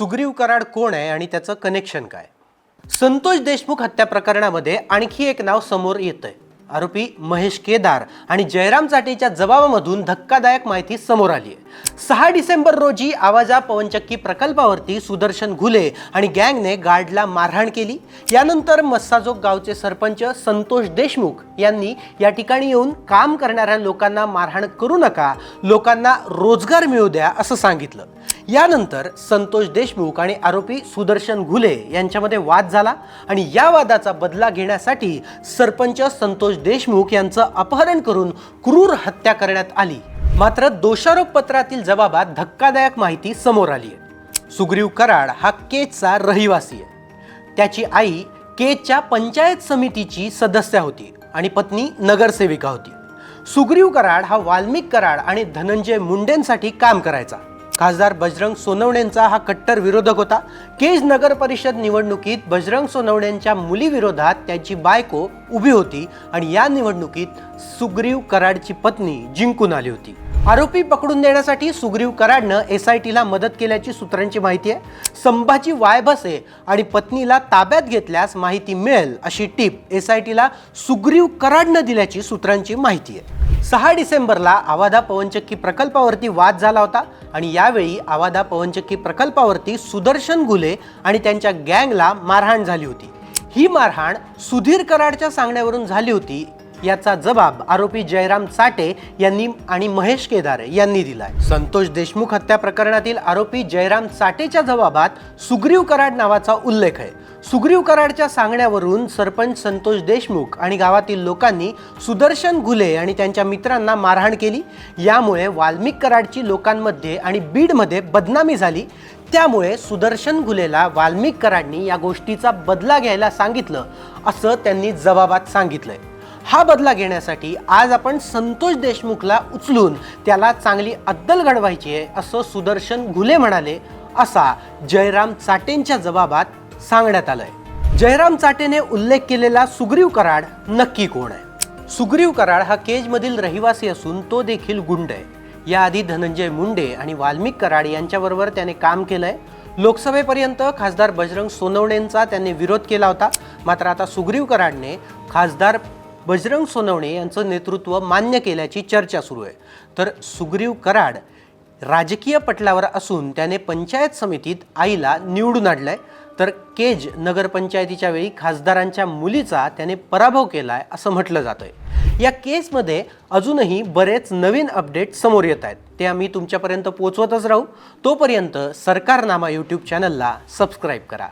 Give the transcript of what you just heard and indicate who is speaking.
Speaker 1: सुग्रीव कराड कोण आहे आणि त्याचं कनेक्शन काय? संतोष देशमुख हत्या प्रकरणामध्ये आणखी एक नाव समोर येतंय. आहे आरोपी महेश केदार आणि जयराम चाटेच्या जबाबामधून धक्कादायक माहिती समोर आली आहे सहा डिसेंबर रोजी आवाजा पवनचक्की प्रकल्पावरती सुदर्शन घुले आणि गँगने गार्डला मारहाण केली. यानंतर मस्साजोग गावचे सरपंच संतोष देशमुख यांनी या ठिकाणी येऊन काम करणाऱ्या लोकांना मारहाण करू नका लोकांना रोजगार मिळू द्या असं सांगितलं. यानंतर संतोष देशमुख आणि आरोपी सुदर्शन घुले यांच्यामध्ये वाद झाला आणि या वादाचा बदला घेण्यासाठी सरपंच संतोष देशमुख यांचं अपहरण करून क्रूर हत्या करण्यात आली. मात्र दोषारोप पत्रातील जबाबात धक्कादायक माहिती समोर आली आहे. सुग्रीव कराड हा केजचा रहिवासी आहे. त्याची आई केजच्या पंचायत समितीची सदस्य होती आणि पत्नी नगरसेविका होती. सुग्रीव कराड हा वाल्मिक कराड आणि धनंजय मुंडेंसाठी काम करायचा. खासदार बजरंग सोनवणेंचा हा कट्टर विरोधक होता. केज नगर परिषद निवडणुकीत बजरंग सोनवणेंच्या मुलीविरोधात त्याची बायको उभी होती आणि या निवडणुकीत सुग्रीव कराडची पत्नी जिंकून आली होती. आरोपी पकडून देण्यासाठी सुग्रीव कराडनं एस आय टीला मदत केल्याची सूत्रांची माहिती आहे. संभाजी वायभसे आणि पत्नीला ताब्यात घेतल्यास माहिती मिळेल अशी टीप एस आय टीला सुग्रीव कराडनं दिल्याची सूत्रांची माहिती आहे. सहा डिसेंबरला आवादा पवनचक्की प्रकल्पावरती वाद झाला होता आणि यावेळी आवादा पवनचक्की प्रकल्पावरती सुदर्शन गुले आणि त्यांच्या गँगला मारहाण झाली होती. ही मारहाण सुधीर कराडच्या सांगण्यावरून झाली होती. याचा जबाब आरोपी जयराम चाटे यांनी आणि महेश केदारे यांनी दिलाय. संतोष देशमुख हत्या प्रकरणातील आरोपी जयराम चाटेच्या जबाबात सुग्रीव कराड नावाचा उल्लेख आहे. सुग्रीव कराडच्या सांगण्यावरून सरपंच संतोष देशमुख आणि गावातील लोकांनी सुदर्शन घुले आणि त्यांच्या मित्रांना मारहाण केली. यामुळे वाल्मिक कराडची लोकांमध्ये आणि बीडमध्ये बदनामी झाली. त्यामुळे सुदर्शन घुलेला वाल्मिक कराडनी या गोष्टीचा बदला घ्यायला सांगितलं असं त्यांनी जबाबात सांगितलंय. हा बदला घेण्यासाठी आज आपण संतोष देशमुखला उचलून त्याला चांगली अद्दल घडवायची आहे असं सुदर्शन घुले म्हणाले असा जयराम चाटेंच्या जबाबात सांगण्यात आलंय. जयराम चाटेने उल्लेख केलेला सुग्रीव कराड नक्की कोण आहे? सुग्रीव कराड हा केजमधील रहिवासी असून तो देखील गुंड आहे. याआधी धनंजय मुंडे आणि वाल्मिक कराड यांच्याबरोबर त्याने काम केलंय. लोकसभेपर्यंत खासदार बजरंग सोनवणेंचा त्यांनी विरोध केला होता. मात्र आता सुग्रीव कराडने खासदार बजरंग सोनवणे यांचं नेतृत्व मान्य केल्याची चर्चा सुरू आहे. तर सुग्रीव कराड राजकीय पटलावर असून त्याने पंचायत समितीत आईला निवडून आणलंय. तर केज नगरपंचायतीच्या वेळी खासदारांच्या मुलीचा त्याने पराभव केला आहे असं म्हटलं जातंय. या केसमध्ये अजूनही बरेच नवीन अपडेट समोर येत आहेत. ते आम्ही तुमच्यापर्यंत पोहोचवतच राहू. तोपर्यंत सरकारनामा यूट्यूब चॅनलला सबस्क्राईब करा.